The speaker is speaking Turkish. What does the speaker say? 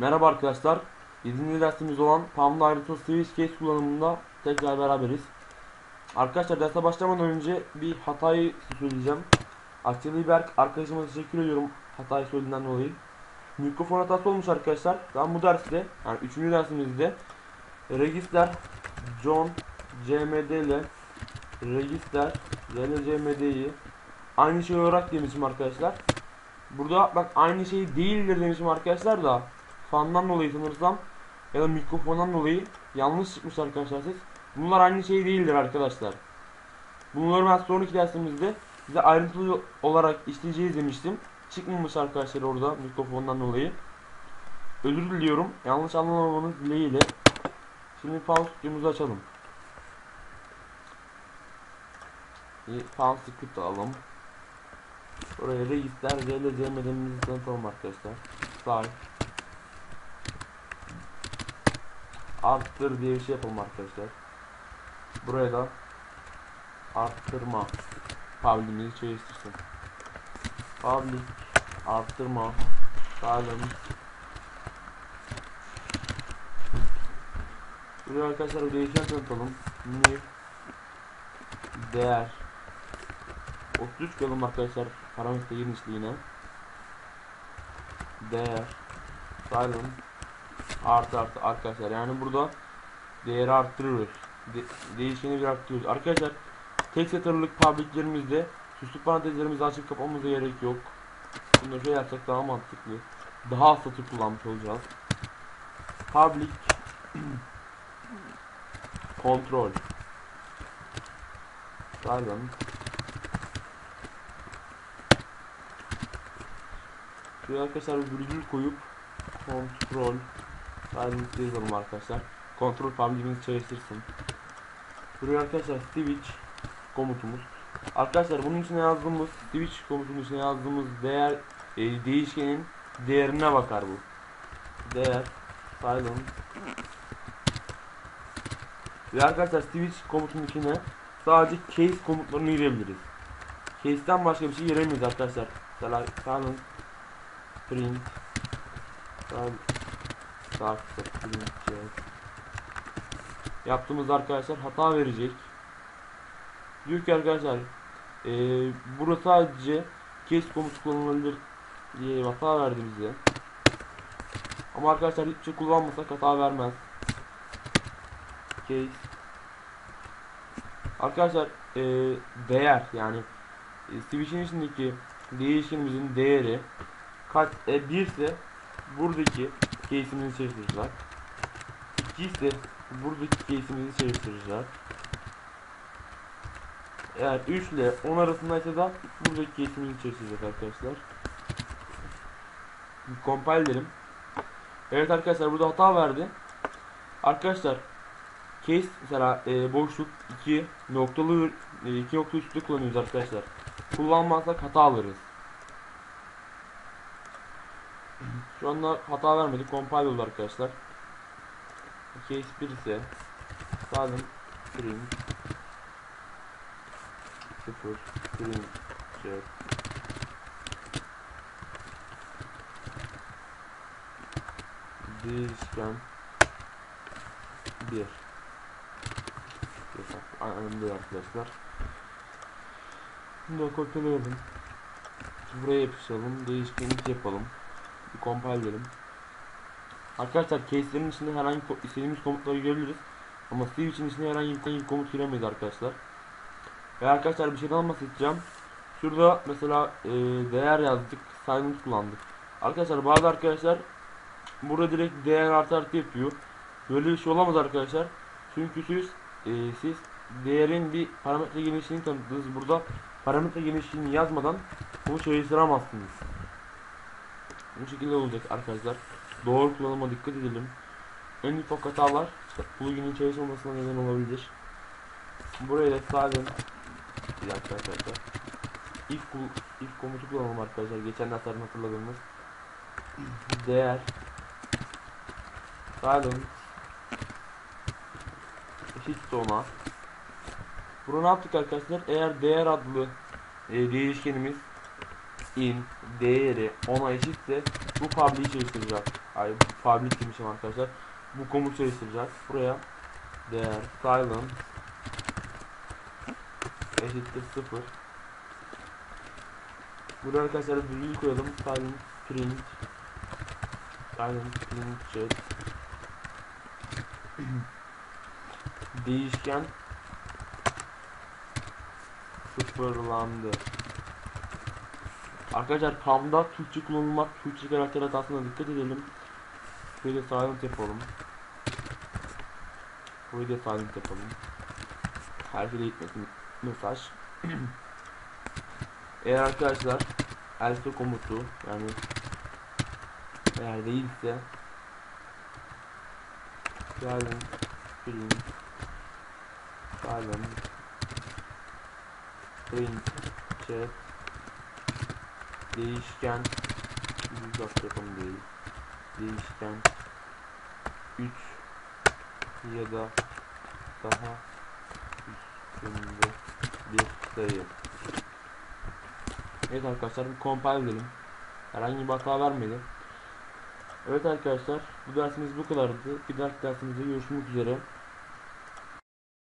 Merhaba arkadaşlar. 7. dersimiz olan Palm Ayrıntı Switch Case kullanımında tekrar beraberiz. Arkadaşlar derse başlamadan önce bir hatayı söyleyeceğim. Akçeli Berk arkadaşıma teşekkür ediyorum hatayı söylediğinden dolayı. Mikrofon hatası olmuş arkadaşlar. Ben bu derste yani 3. dersimizde Register John CMD ile Register RLCMD'yi aynı şey olarak demişim arkadaşlar. Burada bak aynı şey değildir demişim arkadaşlar da fandan dolayı sanırsam ya da mikrofondan dolayı yanlış çıkmış arkadaşlar ses. Bunlar aynı şey değildir arkadaşlar. Bunları ben sonraki dersimizde size ayrıntılı olarak işleyeceğiz demiştim. Çıkmamış arkadaşlar orada mikrofondan dolayı. Özür diliyorum. Yanlış anlamamanız dileğiyle. Şimdi fan stüdyomuzu açalım. Bir fan script alalım. Buraya register RLC medenimizi tanıtalım arkadaşlar. Sağ arttır diye bir şey yapalım arkadaşlar. Buraya da arttırma. Public'imizi çalıştırsın. Public arttırma. Silence Buraya arkadaşlar bir değişken tanıtalım. New değer. 33 koyalım arkadaşlar. Parametre genişliğine değer. Silence artı artı. Arkadaşlar yani burada değeri arttırıyoruz. De değişkeni bir arttırıyoruz. Arkadaşlar tek satırlık publiclerimizde süslü parantezlerimizi açıp kapamamıza gerek yok. Bunu şöyle yapsak daha mantıklı. Daha az satır kullanmış olacağız. Public kontrol. Silence Şuraya arkadaşlar virgül koyup kontrol silence yazalım arkadaşlar. Kontrol publicimizi çalıştırsın. Buraya arkadaşlar switch komutumuz. Arkadaşlar bunun içine yazdığımız switch komutunun içine yazdığımız değer e, değişkenin değerine bakar bu. Değer silence ve arkadaşlar switch komutunun içine sadece case komutlarını girebiliriz. Case'den başka bir şey giremeyiz arkadaşlar. Mesela silence print print yaptığımız arkadaşlar hata verecek. Diyor ki arkadaşlar e, burada sadece case komutu kullanılabilir diye hata verdi bize. Ama arkadaşlar hiçbir şey kullanmasak hata vermez. Case Arkadaşlar e, değer yani e, switch'in içindeki değişkenimizin değeri kaç e, 1 ise buradaki case'imizi çalıştıracak. 2 ise buradaki case'imizi çalıştıracak. Eğer 3 ile 10 arasındaysa da buradaki case'imizi çalıştıracak arkadaşlar. Compile edelim. Evet arkadaşlar burada hata verdi. Arkadaşlar case mesela e, boşluk 2 noktalı 2 nokta üstü kullanıyoruz arkadaşlar. Kullanmazsak hata alırız. Şu anda hata vermedi. Compile oldu arkadaşlar. Case 1 ise silent print 0 print check değişken 1 Aynen böyle arkadaşlar. Bunu da kopyalayalım. Buraya yapıştıralım. Değişkenlik yapalım. Bir compile edelim. Arkadaşlar case'lerin içinde herhangi istediğimiz komutları girebiliriz. Ama switch'in içine herhangi bir komut giremeyiz arkadaşlar. Ve arkadaşlar bir şeyden bahsedeceğim. Şurada mesela e, değer yazdık. Silent kullandık. Arkadaşlar bazı arkadaşlar burada direkt değer artı artı yapıyor. Böyle bir şey olamaz arkadaşlar. Çünkü siz e, siz değerin bir parametre genişliğini tanıttınız. Burada parametre genişliğini yazmadan bunu çalıştıramazsınız. Bu şekilde olacak arkadaşlar. Doğru kullanıma dikkat edelim. En ufak hatalar plugin'in çalışmamasına neden olabilir. Buraya da sadece bir dakika arkadaşlar. If, if komutu kullanalım arkadaşlar. Geçen derslerin hatırladığımız değer silence eşit ona Bunu ne yaptık arkadaşlar? Eğer değer adlı e, değişkenimiz in değeri ona eşitse bu public'i çalıştıracak. ay public demişim arkadaşlar. Bu komut çalıştıracağız. Buraya değer silent eşittir 0 Buraya arkadaşlar virgül koyalım. Silent print silent print chat değişken sıfırlandı. Arkadaşlar Palm'da Türkçe kullanılmak, Türkçe karakter hatasına dikkat edelim. Şöyle silent yapalım. Da silent yapalım. Her şeyde gitmesin mesaj. Eğer arkadaşlar else komutu yani eğer değilse silent print silent print chat değişken. Uzak yapalım değil değişken. 3 ya da daha üstünde bir sayı. Evet arkadaşlar bir compile edelim. Herhangi bir hata vermedi Evet arkadaşlar bu dersimiz bu kadardı. Bir dahaki dersimizde görüşmek üzere